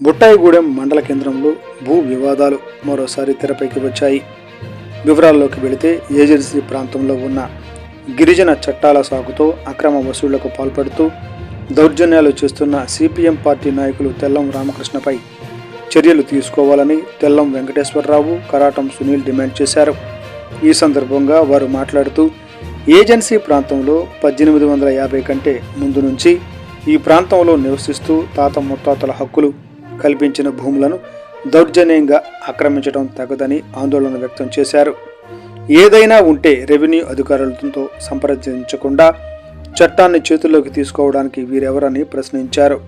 బుట్టాయిగూడెం మండల కేంద్రంలో భూ వివాదాలు మరోసారి తెరపైకి వచ్చాయి. వివరాల్లోకి వెళితే ఏజెన్సీ ప్రాంతంలో ఉన్న గిరిజన చట్టాల సాగుతో అక్రమ వసూళ్ళకు పాల్పడుతూ దౌర్జన్యాలు చేస్తున్న సిపిఎం పార్టీ నాయకులు తెల్లం రామకృష్ణపై చర్యలు తీసుకోవాలని తెల్లం వెంకటేశ్వరరావు కరాటం సునీల్ డిమాండ్ చేశారు. ఈ సందర్భంగా వారు మాట్లాడుతూ ఏజెన్సీ ప్రాంతంలో పద్దెనిమిది వందల యాభై కంటే ముందు నుంచి ఈ ప్రాంతంలో నివసిస్తూ తాత ముత్తాతల హక్కులు కల్పించిన భూములను దౌర్జన్యంగా ఆక్రమించడం తగదని ఆందోళన వ్యక్తం చేశారు. ఏదైనా ఉంటే రెవెన్యూ అధికారులతో సంప్రదించకుండా చట్టాన్ని చేతుల్లోకి తీసుకోవడానికి వీరెవరని ప్రశ్నించారు.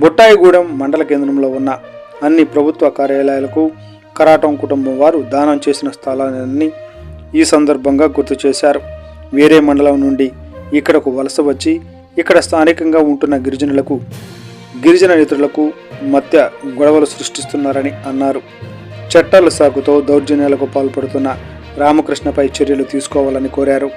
బొట్టాయిగూడెం మండల కేంద్రంలో ఉన్న అన్ని ప్రభుత్వ కార్యాలయాలకు కరాటం కుటుంబం వారు దానం చేసిన స్థలాన్ని ఈ సందర్భంగా గుర్తు చేశారు. వేరే మండలం నుండి ఇక్కడకు వలస వచ్చి ఇక్కడ స్థానికంగా ఉంటున్న గిరిజనులకు గిరిజన నేతలకు మధ్య గొడవలు సృష్టిస్తున్నారని అన్నారు. చట్టాల సాగుతో దౌర్జన్యాలకు పాల్పడుతున్న రామకృష్ణపై చర్యలు తీసుకోవాలని కోరారు.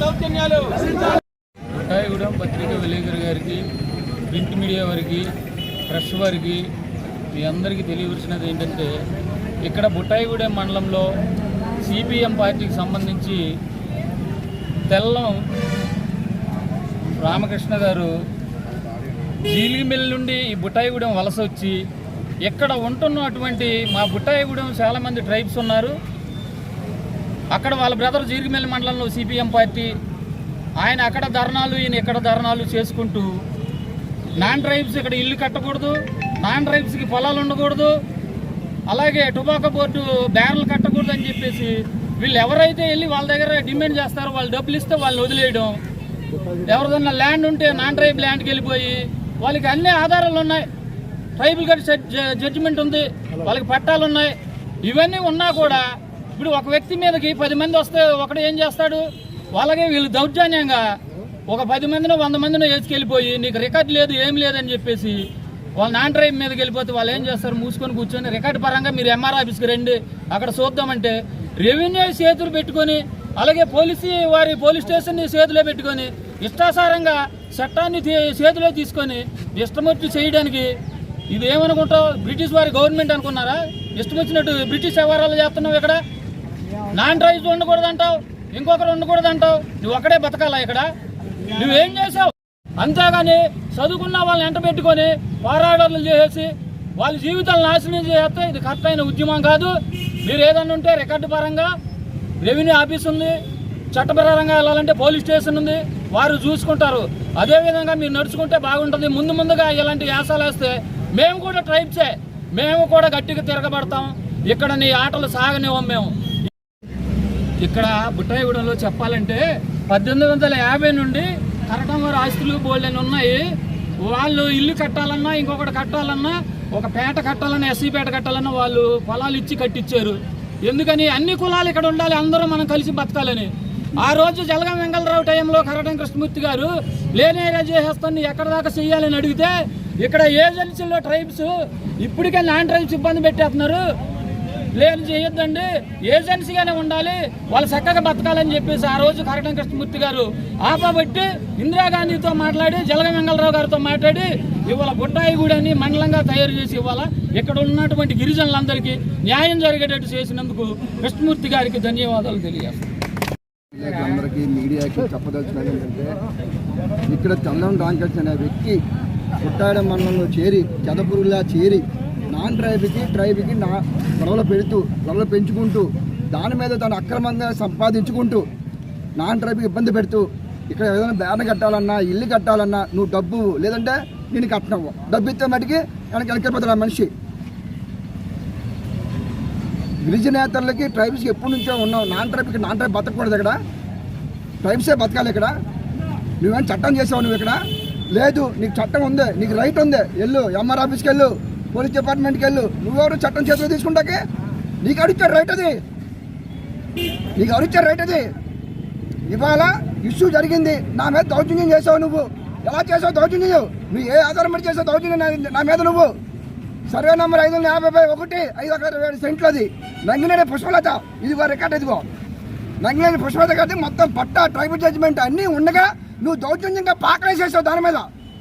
దౌర్జన్యాలు. నశించాలి పత్రికా విలేకరు గారికి ప్రింట్ మీడియా వారికి ప్రెస్ వారికి మీ అందరికీ తెలియవలసినది ఏంటంటే ఇక్కడ బుట్టాయిగూడెం మండలంలో సిపిఎం పార్టీకి సంబంధించి తెల్లం రామకృష్ణ గారు జీలిమిల్ నుండి ఈ బుట్టాయిగూడెం వలస వచ్చి ఇక్కడ ఉంటున్నటువంటి మా బుట్టాయిగూడెం చాలామంది ట్రైబ్స్ ఉన్నారు. అక్కడ వాళ్ళ బ్రదర్ జీలిమిల్ మండలంలో సిపిఎం పార్టీ ఆయన అక్కడ ధర్నాలు ఈయన ఇక్కడ ధర్నాలు చేసుకుంటూ నాన్ ట్రైబ్స్ ఇక్కడ ఇల్లు కట్టకూడదు నాన్ ట్రైబ్స్కి పొలాలు ఉండకూడదు అలాగే టుబాకో బోర్డు బ్యానర్లు కట్టకూడదు అని చెప్పేసి వీళ్ళు ఎవరైతే వెళ్ళి వాళ్ళ దగ్గర డిమాండ్ చేస్తారో వాళ్ళు డబ్బులు ఇస్తే వాళ్ళని వదిలేయడం. ఎవరిదన్నా ల్యాండ్ ఉంటే నాన్ ట్రైబ్ ల్యాండ్కి వెళ్ళిపోయి వాళ్ళకి అన్ని ఆధారాలు ఉన్నాయి. ట్రైబల్ గారి జడ్జిమెంట్ ఉంది వాళ్ళకి పట్టాలు ఉన్నాయి. ఇవన్నీ ఉన్నా కూడా ఇప్పుడు ఒక వ్యక్తి మీదకి పది మంది వస్తే ఒకడు ఏం చేస్తాడు? వాళ్ళకే వీళ్ళు దౌర్జన్యంగా ఒక పది మందినో వంద మందినో వేసుకెళ్ళిపోయి నీకు రికార్డు లేదు ఏం లేదని చెప్పేసి వాళ్ళు నాన్ డ్రైవ్ మీదకి వెళ్ళిపోతే వాళ్ళు ఏం చేస్తారు? మూసుకొని కూర్చొని రికార్డు పరంగా మీరు ఎంఆర్ ఆఫీస్కి రండి అక్కడ చూద్దామంటే రెవెన్యూ చేతులు పెట్టుకొని అలాగే పోలీసు వారి పోలీస్ స్టేషన్ని చేతిలో పెట్టుకొని ఇష్టాసారంగా చట్టాన్ని చేతిలో తీసుకొని ఇష్టమొచ్చి చేయడానికి ఇది ఏమనుకుంటావు? బ్రిటిష్ వారి గవర్నమెంట్ అనుకున్నారా? ఇష్టం వచ్చినట్టు బ్రిటిష్ వ్యవహారాలు చేస్తున్నావు ఇక్కడ? నాన్ డ్రైవ్ ఉండకూడదు అంటావు ఇంకొకరు ఉండకూడదు అంటావు నువ్వు ఒక్కడే బతకాలా ఇక్కడ? నువ్వేం చేసావు? అంతేగాని చదువుకున్న వాళ్ళని ఎంట పెట్టుకొని పోరాటాలు చేసేసి వాళ్ళ జీవితాలు నాశనం చేస్తే ఇది కరెక్ట్ అయిన ఉద్యమం కాదు. మీరు ఏదన్నా ఉంటే రికార్డు పరంగా రెవెన్యూ ఆఫీస్ ఉంది చట్టపరంగా వెళ్ళాలంటే పోలీస్ స్టేషన్ ఉంది వారు చూసుకుంటారు. అదేవిధంగా మీరు నడుచుకుంటే బాగుంటుంది. ముందు ముందుగా ఇలాంటి యాసాలు వేస్తే మేము కూడా ట్రైబ్సే. మేము కూడా గట్టిగా తిరగబడతాం. ఇక్కడ నీ ఆటలు సాగనివ్వం మేము. ఇక్కడ బుట్టాయిగూడెంలో చెప్పాలంటే పద్దెనిమిది వందల యాభై నుండి కరటం వారి ఆస్తులు బోల్డెన్ ఉన్నాయి. వాళ్ళు ఇల్లు కట్టాలన్నా ఇంకొకటి కట్టాలన్నా ఒక పేట కట్టాలన్నా ఎస్సీ పేట కట్టాలన్నా వాళ్ళు పొలాలు ఇచ్చి కట్టించారు ఎందుకని? అన్ని కులాలు ఇక్కడ ఉండాలి అందరూ మనం కలిసి బతకాలని. ఆ రోజు జలగం వెంగళరావు టైంలో కరటం కృష్ణమూర్తి గారు లేని ఏరియా చేసేస్తాను ఎక్కడ దాకా చేయాలని అడిగితే ఇక్కడ ఏజెన్సీలో ట్రైబ్స్ ఇప్పటికే నాన్ ట్రైబ్స్ ఇబ్బంది పెట్టేస్తున్నారు. లేని చేయొద్దండి. ఏజెన్సీగానే ఉండాలి. వాళ్ళు చక్కగా బతకాలని చెప్పేసి ఆ రోజు కరటం కృష్ణమూర్తి గారు ఆపబట్టి ఇందిరాగాంధీతో మాట్లాడి జలగ వెంగళరావు గారితో మాట్లాడి ఇవాళ గుడ్డాయిగూడని మండలంగా తయారు చేసి ఇవాళ ఇక్కడ ఉన్నటువంటి గిరిజనులందరికీ న్యాయం జరిగేటట్టు చేసినందుకు కృష్ణమూర్తి గారికి ధన్యవాదాలు తెలియజేస్తాను అందరికీ మీడియాకి చెప్పదలుచుకున్నది ఏంటంటే ఇక్కడ చందం రాంకృష్ణ అనే వ్యక్తి పుట్టాడ మండలంలో చేరి చదపురులా చేరి నాన్ ట్రైబ్కి ట్రైబ్కి నా గొడవలు పెడుతూ గొడవలు పెంచుకుంటూ దాని మీద తను అక్రమంగా సంపాదించుకుంటూ నాన్ ట్రైబ్కి ఇబ్బంది పెడుతూ ఇక్కడ ఏదైనా బ్యాన్ కట్టాలన్నా ఇల్లు కట్టాలన్నా నువ్వు డబ్బు లేదంటే నేను కట్టినవు డబ్బు ఇస్తే మటుకి వెనక్కి వెనకపోతాడు ఆ మనిషి. గిరిజనేతలకి ట్రైబ్స్ ఎప్పటి నుంచో ఉన్నావు? నాన్ ట్రైబ్కి నాన్ ట్రైబ్ బతకూడదు ఇక్కడ. ట్రైబ్సే బతకాలి ఇక్కడ. నువ్వేం చట్టం చేసావు నువ్వు ఇక్కడ? లేదు నీకు చట్టం ఉంది నీకు రైట్ ఉంది. వెళ్ళు ఎంఆర్ ఆఫీస్కి వెళ్ళు. పోలీస్ డిపార్ట్మెంట్కి వెళ్ళు. నువ్వెవరు? చట్టం చేతిలో తీసుకుంటాకే? నీకు అడిచారు రైట్ అది. నీకు అడిచారు రైట్ అది. ఇవాళ ఇష్యూ జరిగింది. నా మీద దౌర్జన్యం చేసావు నువ్వు. ఎలా చేసావు దౌర్జన్యం? నువ్వు ఏ ఆధారం మీద చేసావు దౌర్జన్యం నా- మీద నువ్వు? సర్వే నెంబర్ ఐదు వందల యాభై ఒకటి ఐదు ఒక ఇరవై ఏడు సెంట్లది. నంగినేని పుష్పలత. ఇదిగో రికార్డ్ ఇదిగో. నంగినేని పుష్పలత కాదు మొత్తం పట్ట ట్రైబల్ జడ్జిమెంట్ అన్నీ ఉండగా నువ్వు దౌర్జన్యంగా పాకలేసేసావు దాని మీద.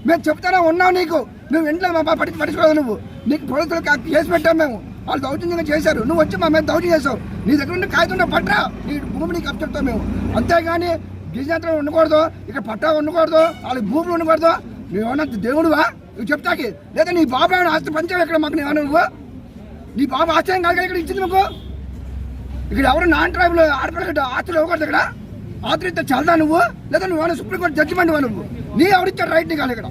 మేము చెప్తానే ఉన్నావు నీకు. నువ్వు ఇంట్లో మా పట్టి పట్టించుకోదు నువ్వు. నీకు పోలీసులు చేసి కేసు పెట్టాం మేము. వాళ్ళు దౌర్జన్యంగా చేశారు. నువ్వు వచ్చి మా మీద దౌర్జన్యం చేసావు నీ దగ్గర ఉండే కాగితం పట్టరా నీ భూమి నీకు అప్పచెప్తాం మేము. అంతేగాని గిరిజంత్రం ఉండకూడదు. ఇక్కడ పట్టా ఉండకూడదు. వాళ్ళకి భూములు ఉండకూడదు. నువ్వు ఏమన్నా దేవుడువా? నువ్వు చెప్తాకి లేదా నీ బాబు ఏమైనా ఆస్తి పంచావు ఇక్కడ మాకు నేను నువ్వు? నీ బాబు ఆశ్చర్యం కాదు ఇక్కడ ఇచ్చింది మాకు? ఇక్కడ ఎవరు నాన్ ట్రైబుల్ ఆడపిల్లకి ఆస్తులు ఇవ్వకూడదు ఇక్కడ? ఆస్తులు ఇస్తే చల్దా నువ్వు? లేదా నువ్వు సుప్రీంకోర్టు జడ్జిమెంట్ నువ్వు? నీ ఎవరిచ్చాడు రైట్ నీ కాదు ఇక్కడ